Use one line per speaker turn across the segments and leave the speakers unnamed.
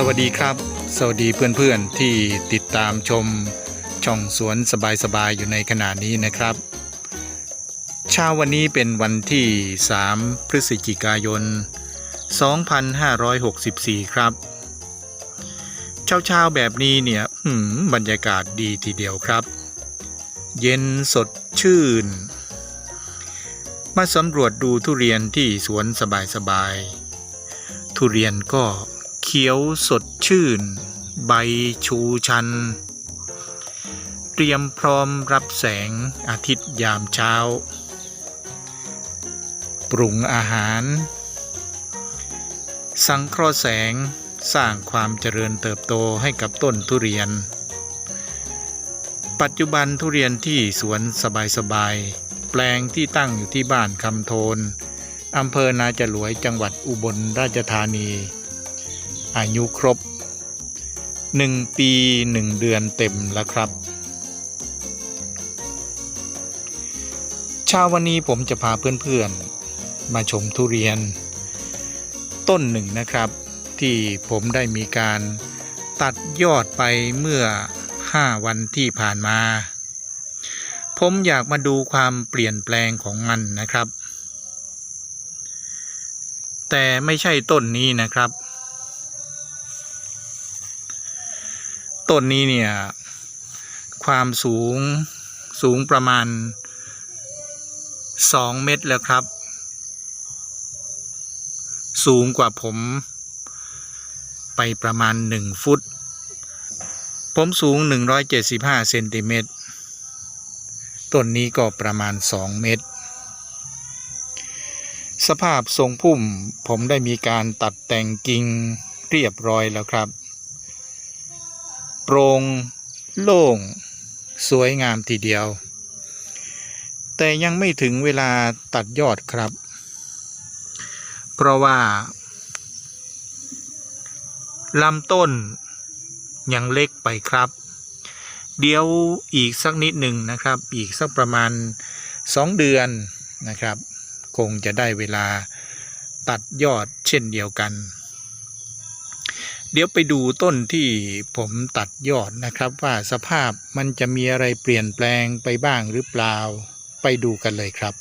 สวัสดีครับ สวัสดีเพื่อนๆที่ติดตามชมช่องสวนสบายๆอยู่ในขณะนี้นะครับ เช้าวันนี้เป็นวันที่ 3 พฤศจิกายน 2564 ครับ เช้าๆแบบนี้เนี่ยหืมบรรยากาศดีทีเดียวครับ เย็นสดชื่น มาสำรวจดูทุเรียนที่สวนสบายๆทุเรียนก็ เขียวสดชื่น ใบชูชัน เตรียมพร้อมรับแสงอาทิตย์ยามเช้า ปรุงอาหาร สังเคราะห์แสงสร้างความเจริญเติบโตให้กับต้นทุเรียน ปัจจุบันทุเรียนที่สวนสบายๆ แปลงที่ตั้งอยู่ที่บ้านคำโทนอำเภอนาจรวยจังหวัดอุบลราชธานี อายุครบ 1 ปี 1 เดือนเต็มแล้วครับเช้าวันนี้ผมจะพาเพื่อนๆ มาชมทุเรียน ต้นหนึ่งนะครับ ที่ผมได้มีการตัดยอดไปเมื่อ 5 วันที่ผ่านมา ผมอยากมาดูความเปลี่ยนแปลงของมันนะครับแต่ไม่ใช่ต้นนี้นะครับ ต้นนี้เนี่ย ความสูงสูงประมาณ 2 เมตรแล้วครับ สูงกว่าผม ไปประมาณ 1 ฟุต ผมสูง 175เซนติเมตรต้นนี้ก็ประมาณ 2 เมตร สภาพทรงพุ่มผมได้มีการตัดแต่งกิ่งเรียบร้อยแล้วครับ โปร่งโล่ง สวยงามทีเดียว แต่ยังไม่ถึงเวลาตัดยอดครับ เพราะว่าลำต้นยังเล็กไปครับ เดี๋ยวอีกสักนิดหนึ่งนะครับ อีกสักประมาณ 2 เดือนนะครับ คงจะได้เวลาตัดยอดเช่นเดียวกัน เดี๋ยวไปดูต้นที่ผมตัดยอดนะครับว่าสภาพมันจะมีอะไรเปลี่ยนแปลงไปบ้างหรือเปล่า ไปดูกันเลยครับ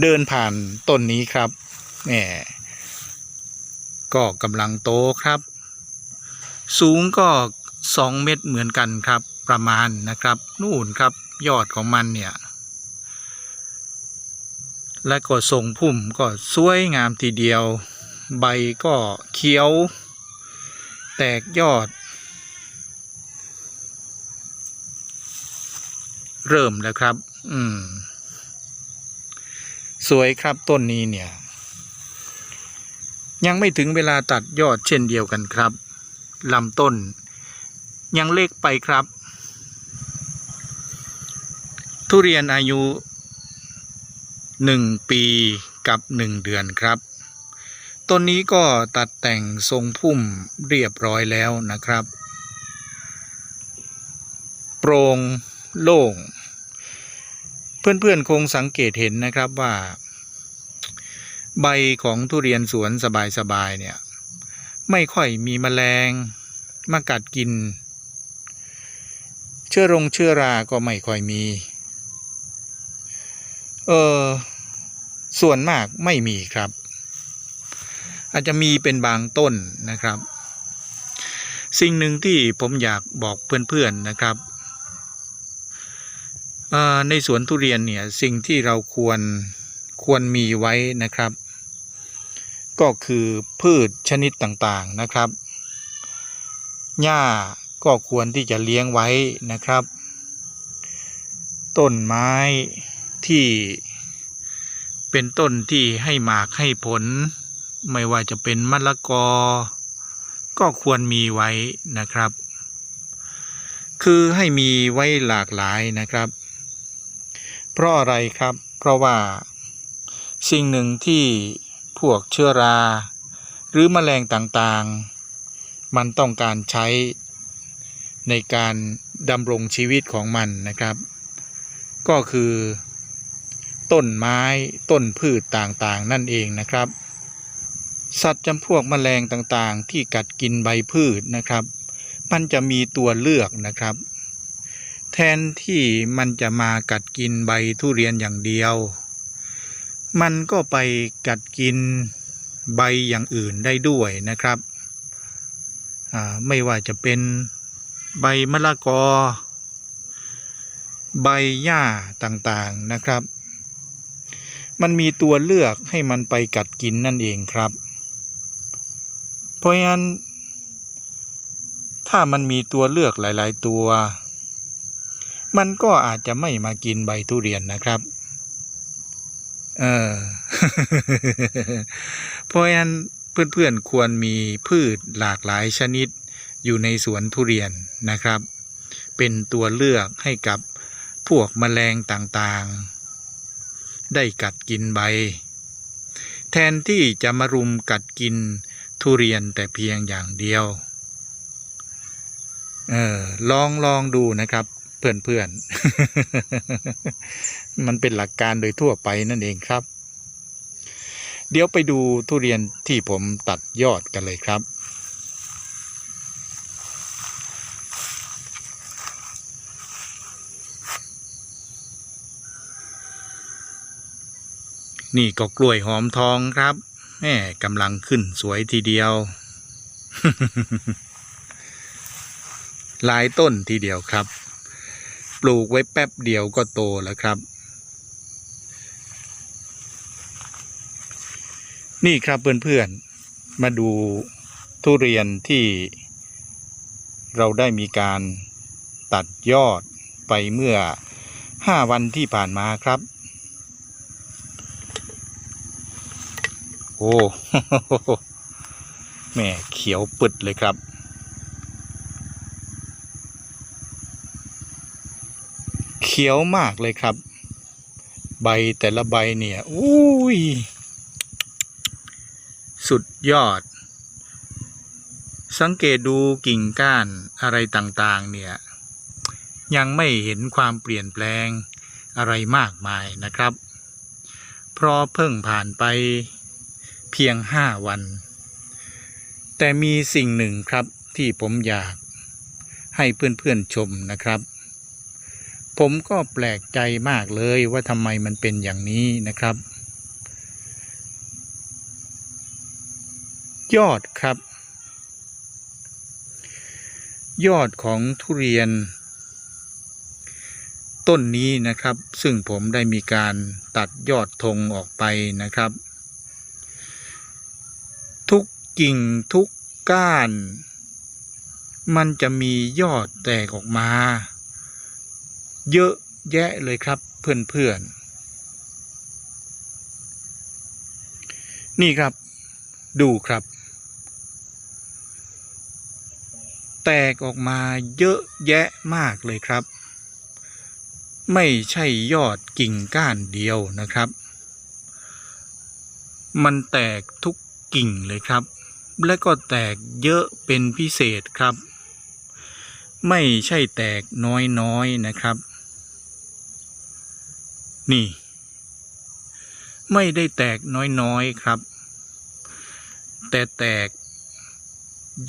เดินผ่านต้นนี้ครับแหมก็กำลังโตครับ สูงก็ 2 เมตรเหมือนกันครับ ประมาณนะครับ นู่นครับยอดของมันเนี่ย และก็ทรงพุ่มก็สวยงามทีเดียว ใบก็เขียว แตกยอด เริ่มแล้วครับ อืม สวยครับต้นนี้เนี่ย ยังไม่ถึงเวลาตัดยอดเช่นเดียวกันครับลำต้น ยังเล็กไปครับ ทุเรียนอายุหนึ่งปีกับหนึ่งเดือนครับ ต้นนี้ก็ตัดแต่งทรงพุ่มเรียบร้อยแล้วนะครับ โปร่งโล่ง เพื่อนๆคงสังเกตเห็นนะครับว่า ใบของทุเรียนสวนสบายๆเนี่ย ไม่ค่อยมีแมลงมากัดกิน เชื้อรงเชื้อราก็ไม่ค่อยมี เออส่วนมากไม่มีครับ อาจจะมีเป็นบางต้นนะครับ สิ่งหนึ่งที่ผมอยากบอกเพื่อนๆนะครับออในสวนทุเรียนเนี่ยสิ่งที่เราควรควรมีไว้นะครับ ก็คือพืชชนิดต่างๆนะครับ หญ้า ก็ควรที่จะเลี้ยงไว้นะครับ ต้นไม้ที่เป็นต้นที่ให้หมากให้ผล ไม่ว่าจะเป็นมะละกอ ก็ควรมีไว้นะครับ คือให้มีไว้หลากหลายนะครับ เพราะอะไรครับ เพราะว่าสิ่งหนึ่งที่พวกเชื้อรา หรือแมลงต่างๆ มันต้องการใช้ ในการดำรงชีวิตของมันนะครับ ก็คือ ต้นไม้ต้นพืชต่างๆ นั่นเองนะครับ สัตว์จำพวกแมลงต่างๆ ที่กัดกินใบพืชนะครับ มันจะมีตัวเลือกนะครับ แทนที่มันจะมากัดกินใบทุเรียนอย่างเดียว มันก็ไปกัดกินใบอย่างอื่นได้ด้วยนะครับ ไม่ว่าจะเป็น ใบมะละกอ ใบหญ้าต่างๆนะครับ มันมีตัวเลือกให้มันไปกัดกินนั่นเองครับ เพราะฉะนั้น ถ้ามันมีตัวเลือกหลาย ๆ ตัว มันก็อาจจะไม่มากินใบทุเรียนนะครับ เออ เพราะฉะนั้นเพื่อนๆควรมีพืชหลากหลายชนิด อยู่ในสวนทุเรียนนะครับ เป็นตัวเลือกให้กับพวกแมลงต่างๆ ได้กัดกินใบ แทนที่จะมารุมกัดกินทุเรียนแต่เพียงอย่างเดียวเออลองลองดูนะครับ เพื่อนเพื่อนๆมันเป็นหลักการโดยทั่วไปนั่นเองครับ เดี๋ยวไปดูทุเรียนที่ผมตัดยอดกันเลยครับ นี่ก็กล้วยหอมทองครับแม่กำลังขึ้นสวยทีเดียว หลายต้นทีเดียวครับ ปลูกไว้แป๊บเดียวก็โตแล้วครับ นี่ครับเพื่อนๆ มาดูทุเรียนที่เราได้มีการตัดยอดไปเมื่อห้าวันที่ผ่านมาครับ โอ้แหม่เขียวปึดเลยครับเขียวมากเลยครับ ใบแต่ละใบเนี่ยอุ้ย สุดยอด สังเกตดูกิ่งก้านอะไรต่างๆ เนี่ย ยังไม่เห็นความเปลี่ยนแปลงอะไรมากมายนะครับ เพราะเพิ่งผ่านไป เพียงห้าวัน แต่มีสิ่งหนึ่งครับที่ผมอยากให้เพื่อนๆชมนะครับ ผมก็แปลกใจมากเลยว่าทำไมมันเป็นอย่างนี้นะครับ ยอดครับ ยอดของทุเรียน ต้นนี้นะครับ ซึ่งผมได้มีการตัดยอดธงออกไปนะครับ กิ่งทุกก้าน มันจะมียอดแตกออกมา เยอะแยะเลยครับเพื่อนๆ นี่ครับดูครับ แตกออกมาเยอะแยะมากเลยครับ ไม่ใช่ยอดกิ่งก้านเดียวนะครับ มันแตกทุกกิ่งเลยครับ และก็แตกเยอะเป็นพิเศษครับ ไม่ใช่แตกน้อยๆนะครับ นี่ ไม่ได้แตกน้อยๆครับ แต่แตก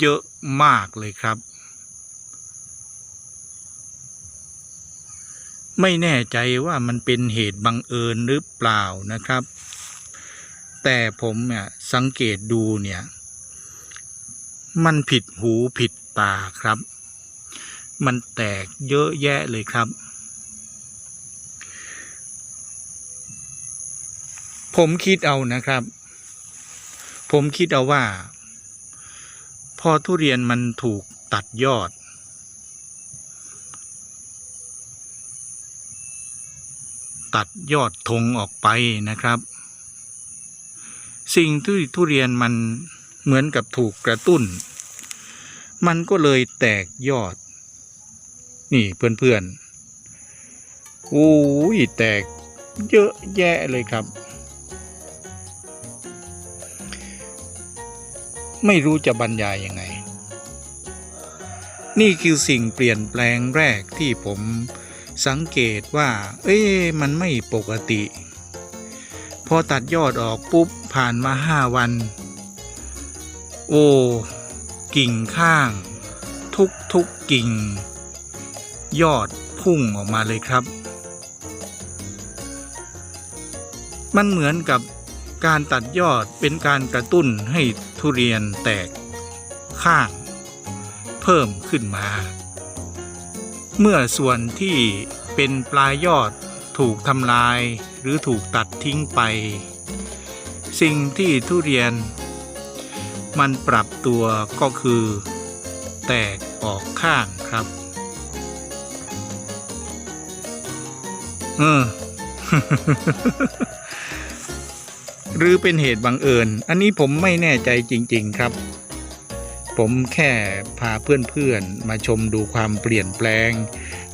เยอะมากเลยครับ ไม่แน่ใจว่ามันเป็นเหตุบังเอิญหรือเปล่านะครับ แต่ผมเนี่ยสังเกตดูเนี่ย มันผิดหูผิดตาครับ มันแตกเยอะแยะเลยครับ ผมคิดเอานะครับ ผมคิดเอาว่า พอทุเรียนมันถูกตัดยอด ตัดยอดธงออกไปนะครับ สิ่งที่ทุเรียนมัน เหมือนกับถูกกระตุ้น มันก็เลยแตกยอด นี่เพื่อนๆโอ้ยแตกเยอะแยะเลยครับ ไม่รู้จะบรรยายยังไง นี่คือสิ่งเปลี่ยนแปลงแรกที่ผมสังเกตว่า เอ๊ะมันไม่ปกติ พอตัดยอดออกปุ๊บผ่านมาห้าวัน โอ้กิ่งข้าง ทุกทุกกิ่ง ยอดพุ่งออกมาเลยครับ มันเหมือนกับการตัดยอดเป็นการกระตุ้นให้ทุเรียนแตกข้าง เพิ่มขึ้นมา เมื่อส่วนที่เป็นปลายยอดถูกทำลายหรือถูกตัดทิ้งไป สิ่งที่ทุเรียน มันปรับตัวก็คือ แตกออกข้างครับเออหรือเป็นเหตุบังเอิญ อันนี้ผมไม่แน่ใจจริง ๆครับ ผมแค่พาเพื่อนๆ มาชมดูความเปลี่ยนแปลง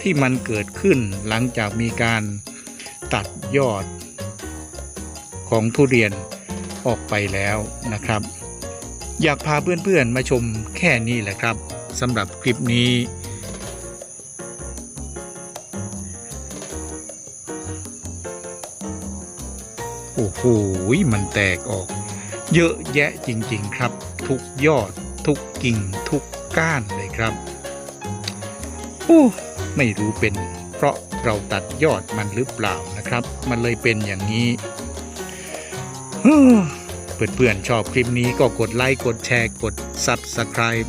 ที่มันเกิดขึ้นหลังจากมีการตัดยอด ของทุเรียนออกไปแล้วนะครับ อยากพาเพื่อนๆมาชมแค่นี้แหละครับสำหรับคลิปนี้ โอ้โหมันแตกออก เยอะแยะจริงๆครับ ทุกยอด ทุกกิ่ง ทุกก้านเลยครับโอ้ไม่รู้เป็น เพราะเราตัดยอดมันหรือเปล่านะครับ มันเลยเป็นอย่างนี้ เพื่อนๆชอบคลิปนี้ก็กดไลค์กดแชร์กด Subscribe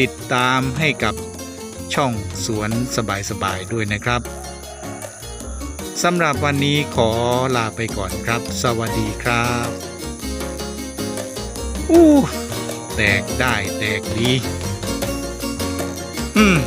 ติดตามให้กับช่องสวนสบายๆด้วยนะครับสำหรับวันนี้ขอลาไปก่อนครับ สวัสดีครับอู้แตกได้แตกดี อืม